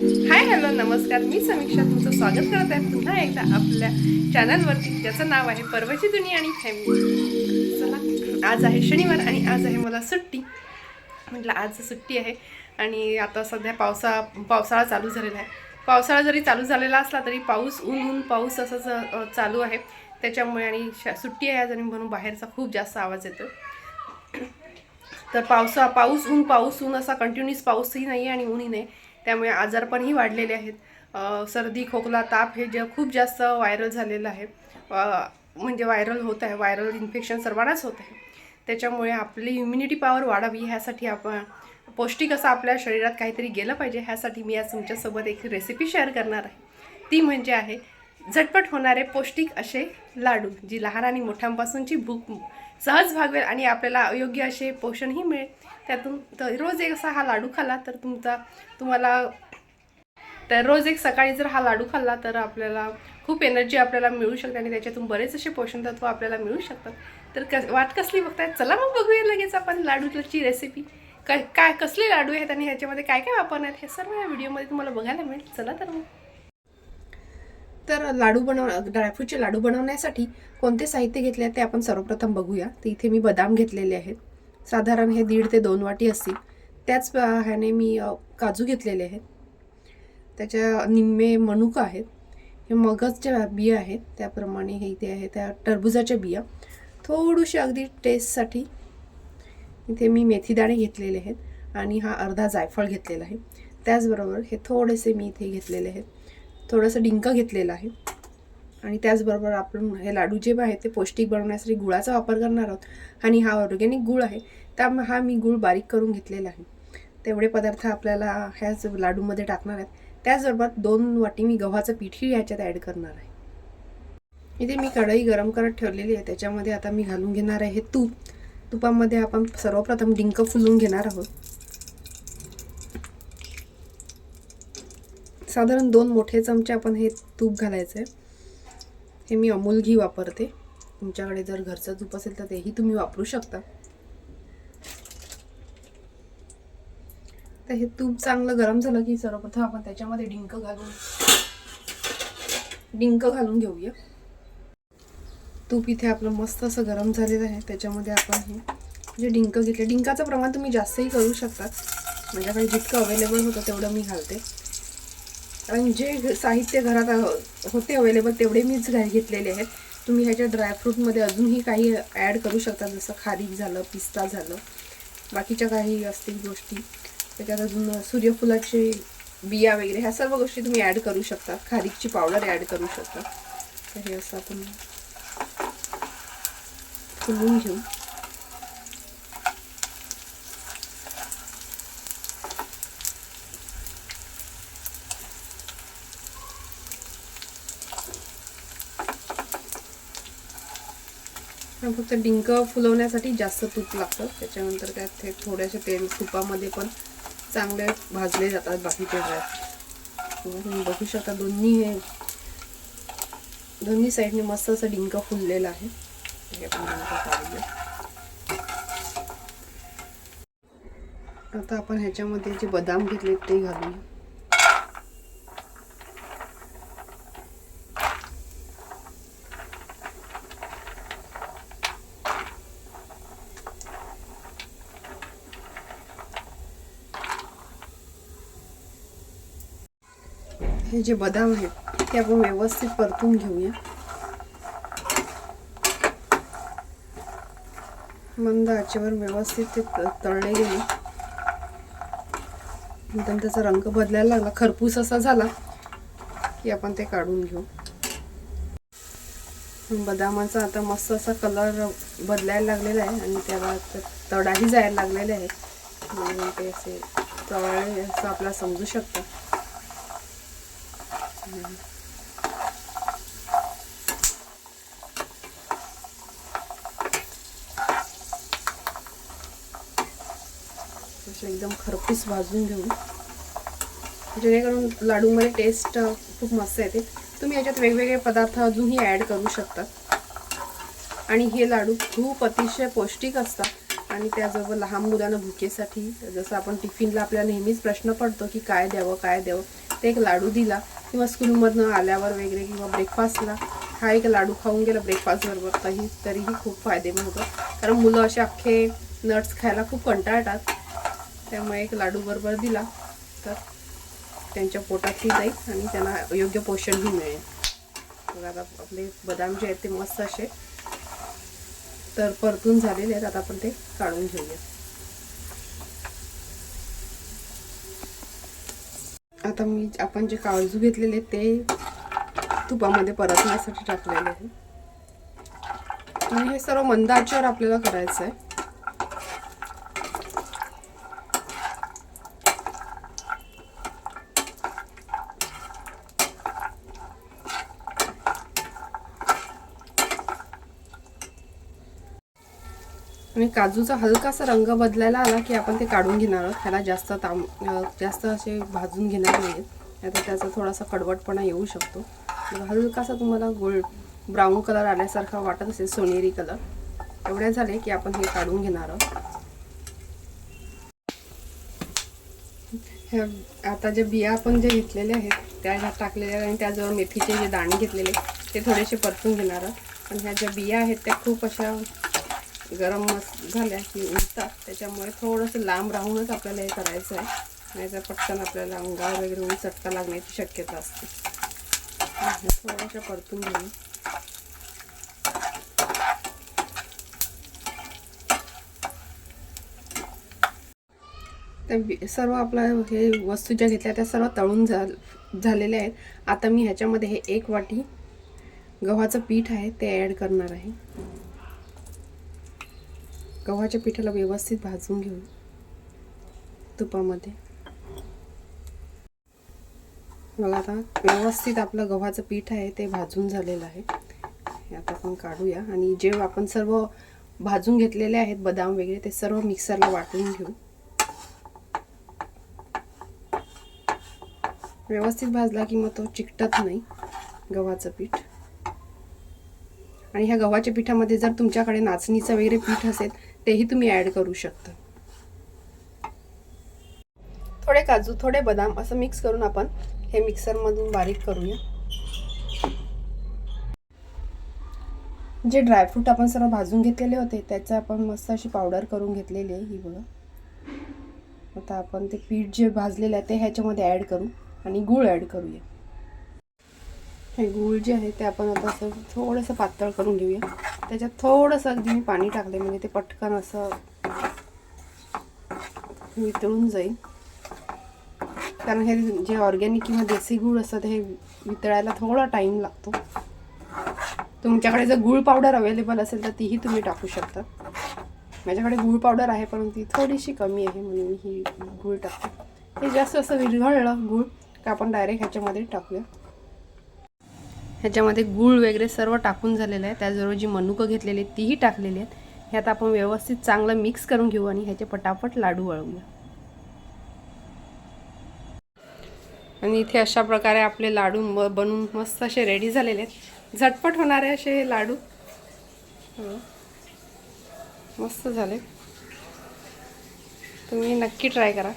Hi hello नमस्कार. मी समीक्षा तुमचं स्वागत करत आहे. पुन्हा एकदा आपल्या चॅनलवरती ज्याचं नाव आहे परवाची दुनिया आणि फॅमिली चला आज आहे शनिवार आणि आज आहे मला सुट्टी. म्हटलं आज सुट्टी आहे. आणि आता सध्या पावसा पावसाळा चालू झालेला आहे. पावसाळा जरी चालू झालेला असला तरी पाऊस ऊन ऊन पाऊस असंच चालू आहे. त्याच्यामुळे आणि श- सुट्टी आहे आज आणि म्हणून बाहेरचा खूप जास्त आवाज येतो तर पावसा पाऊस ऊन पाऊस ऊन असा कंटिन्युअस पाऊसही नाही आहे आणि ऊनही नाही. त्यामुळे आजारपणही वाढलेले आहेत. सर्दी खोकला ताप हे जे खूप जास्त व्हायरल झालेलं आहे. म्हणजे व्हायरल होत आहे. व्हायरल इन्फेक्शन सर्वांनाच होत आहे. त्याच्यामुळे आपली इम्युनिटी पॉवर वाढावी ह्यासाठी आपण पौष्टिक असं आपल्या शरीरात काहीतरी गेलं पाहिजे. ह्यासाठी मी आज तुमच्यासोबत एक रेसिपी शेअर करणार आहे. ती म्हणजे आहे झटपट होणारे पौष्टिक असे लाडू जी लहान आणि मोठ्यांपासूनची भूक सहज भागवेल आणि आपल्याला अयोग्य असे पोषणही मिळेल. त्यातून तर रोज एक असा हा लाडू खाल्ला तर तुमचा तुम्हाला तर रोज एक सकाळी जर हा लाडू खाल्ला तर आपल्याला खूप एनर्जी आपल्याला मिळू शकते आणि त्याच्यातून बरेच असे पोषण तत्व आपल्याला मिळू शकतात. तर कस वाट कसली बघताय? चला मग बघूया लगेच आपण लाडूची रेसिपी काय काय कसले लाडू आहेत आणि ह्याच्यामध्ये काय काय वापरण्यात आहेत? हे सर्व या व्हिडिओमध्ये तुम्हाला बघायला मिळेल. चला तर मग. तर लाडू बनव ड्रायफ्रूटचे लाडू बनवण्यासाठी कोणते साहित्य घेतले आहेत ते आपण सर्वप्रथम बघूया. तर इथे मी बदाम घेतलेले आहेत. साधारण हे दीड ते दोन वाटी असतील. त्याच ह्याने मी काजू घेतलेले आहेत. त्याच्या निम्मे मनुक आहेत. हे मगजच्या बिया आहेत. त्याप्रमाणे हे इथे आहे त्या टरबुजाच्या बिया. थोडीशी अगदी टेस्टसाठी इथे मी मेथीदाणे घेतलेले आहेत आणि हा अर्धा जायफळ घेतलेला आहे. त्याचबरोबर हे थोडेसे मी इथे घेतलेले आहेत. थोडंसं डिंका घेतलेलं आहे. आणि त्याचबरोबर आपण हे लाडू जे आहे ते पौष्टिक बनवण्यासाठी गुळाचा वापर करणार आहोत. आणि हा ऑर्गॅनिक गुळ आहे. त्यामुळे हा मी गुळ बारीक करून घेतलेला आहे. तेवढे पदार्थ आपल्याला ह्याच लाडूमध्ये टाकणार आहेत. त्याचबरोबर दोन वाटी मी गव्हाचं पीठही ह्याच्यात ॲड करणार आहे. इथे मी कढई गरम करत ठेवलेली आहे. त्याच्यामध्ये आता मी घालून घेणार आहे हे तूप. तुपामध्ये आपण सर्वप्रथम डिंक फुलून घेणार आहोत. साधारण दोन मोठे चमचे आपण हे तूप घालायचं आहे हे मी अमूल घी वापरते. तुमच्याकडे जर घरचं तूप असेल तर तेही तुम्ही वापरू शकता. तर हे तूप चांगलं गरम झालं की सर्वप्रथम आपण त्याच्यामध्ये डिंक घालून डिंक घालून घेऊया. तूप इथे आपलं मस्त असं गरम झालेलं आहे. त्याच्यामध्ये आपण हे जे डिंक घेतले डिंकाचं प्रमाण तुम्ही जास्तही करू शकता. म्हणजे माझ्याकडे जितकं अवेलेबल होतं तेवढं मी घालते. आणि जे साहित्य घरात होते अवेलेबल तेवढे मीच घेतलेले आहेत. तुम्ही ह्याच्या ड्रायफ्रूटमध्ये अजूनही काही ॲड करू शकता जसं खारीक झालं पिस्ता झालं बाकीच्या काही असतील गोष्टी. त्याच्यात अजून सूर्यफुलाचे बिया वगैरे ह्या सर्व गोष्टी तुम्ही ॲड करू शकता. खारीकची पावडर ॲड करू शकता. तर हे असं आपण फुलून घेऊ. हा फक्त डिंक फुलवण्यासाठी जास्त तूप लागतं. त्याच्यानंतर काय ते थोड्याशा तेल तुपामध्ये पण चांगले भाजले जातात बाकीचे ड्राय तुम्ही बघू शकता दोन्ही हे दोन्ही साईडने मस्त असं डिंक फुललेलं आहे. हे आपण आता आपण ह्याच्यामध्ये जे बदाम घेतले ते घालून हे जे बदाम आहेत ते आपण व्यवस्थित परतून घेऊया. मंद आचेवर व्यवस्थित ते त- तळले गेले नंतर त्याचा रंग बदलायला लागला. खरपूस असा झाला की आपण ते काढून घेऊ. बदामाचा आता मस्त असा कलर बदलायला लागलेला आहे आणि त्याला तडाही जायला लागलेले आहे. म्हणून ते असे तळले असं आपल्याला समजू शकतं. एकदम खरपूस भाजून घेऊ जेणेकरून लाडूमध्ये टेस्ट खूप मस्त येते. तुम्ही याच्यात वेगवेगळे पदार्थ अजूनही ॲड करू शकता. आणि हे लाडू खूप अतिशय पौष्टिक असतात. आणि त्याजवळ लहान मुलांना भुकेसाठी जसं आपण टिफिनला आपल्याला नेहमीच प्रश्न पडतो की काय द्यावं काय द्यावं ते एक लाडू दिला. किंवा स्कूलमधनं आल्यावर वगैरे किंवा ब्रेकफास्टला हा एक लाडू खाऊन गेला ब्रेकफास्ट बरोबर तरी तरीही खूप फायदेमंद होतं. कारण मुलं असे अख्खे नट्स खायला खूप कंटाळतात. त्यामुळे एक लाडूबरोबर दिला तर त्यांच्या पोटातही जाईल आणि त्यांना योग्य पोषणही मिळेल. मग आता आपले बदाम जे आहेत ते मस्त असे तर परतून झालेले आहेत. आता आपण ते काढून घेऊया. आता मी आपण जे काजू घेतलेले ते तुपामध्ये परतण्यासाठी टाकलेले आहे आणि हे सर्व मंदाच्यावर आपल्याला करायचं आहे आणि काजूचा हलकासा रंग बदलायला आला की आपण ते काढून घेणार आहोत. त्याला जास्त ताम जास्त असे भाजून घेणार नाहीत आता त्याचा थोडासा कडवटपणा येऊ शकतो. हलकासा तुम्हाला गोल्ड ब्राऊन कलर आल्यासारखा वाटत असेल सोनेरी कलर एवढे झाले की आपण हे काढून घेणार आहोत. ह्या आता जे बिया आपण जे घेतलेले आहेत त्या ह्यात टाकलेल्या आहेत आणि त्याजवळ मेथीचे जे दाणे घेतलेले ते थोडेसे परतून घेणार आहोत. पण ह्या ज्या बिया आहेत त्या खूप अशा गरम मस्त झाल्या की उठतात त्याच्यामुळे थोडंसं लांब राहूनच आपल्याला हे करायचं आहे. नाहीतर पटकन आपल्याला अंगावर वगैरे होऊन चटका लागण्याची शक्यता असते. थोड्याशा परतून घेऊन तर सर्व आपल्या हे वस्तू ज्या घेतल्या त्या सर्व तळून झा झालेल्या आहेत. आता मी ह्याच्यामध्ये हे एक वाटी गव्हाचं पीठ आहे ते ॲड करणार आहे. गव्हाच्या पिठाला व्यवस्थित भाजून घेऊ तुपामध्ये. मला आता व्यवस्थित आपलं गव्हाचं पीठ आहे ते भाजून झालेलं आहे. हे आता आपण काढूया आणि जे आपण सर्व भाजून घेतलेले आहेत बदाम वगैरे ते सर्व मिक्सरला वाटून घेऊ. व्यवस्थित भाजला की मग तो चिकटत नाही गव्हाचं पीठ. आणि ह्या गव्हाच्या पिठामध्ये जर तुमच्याकडे नाचणीचं वगैरे पीठ असेल तेही तुम्ही ॲड करू शकता. थोडे काजू थोडे बदाम असं मिक्स करून आपण हे मिक्सरमधून बारीक करूया. जे ड्रायफ्रूट आपण सर्व भाजून घेतलेले होते त्याचं आपण मस्त अशी पावडर करून घेतलेली आहे ही बघा. आता आपण ते पीठ जे भाजलेलं आहे ते ह्याच्यामध्ये ॲड करू आणि गूळ ॲड करूया. हे गूळ जे आहे ते आपण आता असं थोडंसं पातळ करून घेऊया. त्याच्यात थोडंसं अगदी मी पाणी टाकले म्हणजे ते पटकन असं वितळून जाईल. कारण हे जे ऑर्गॅनिक किंवा देसी गूळ असतं हे वितळायला थोडा टाईम लागतो. तुमच्याकडे जर गूळ पावडर अवेलेबल असेल तर तीही तुम्ही टाकू शकता. माझ्याकडे गूळ पावडर आहे परंतु ती थोडीशी कमी आहे म्हणून मी ही गूळ टाकते. हे जास्त असं विरघळलं गूळ का आपण डायरेक्ट ह्याच्यामध्ये टाकूया. ह्याच्यामध्ये गूळ वगैरे सर्व टाकून झालेलं आहे. त्याचबरोबर जी मनुकं घेतलेली आहेत तीही टाकलेली आहेत. ह्यात आपण व्यवस्थित चांगलं मिक्स करून घेऊ आणि ह्याचे पटापट लाडू वळवूया आणि इथे अशा प्रकारे आपले लाडू म बनून मस्त असे रेडी झालेले आहेत. झटपट होणारे असे लाडू. मस्त झाले. तुम्ही नक्की ट्राय करा.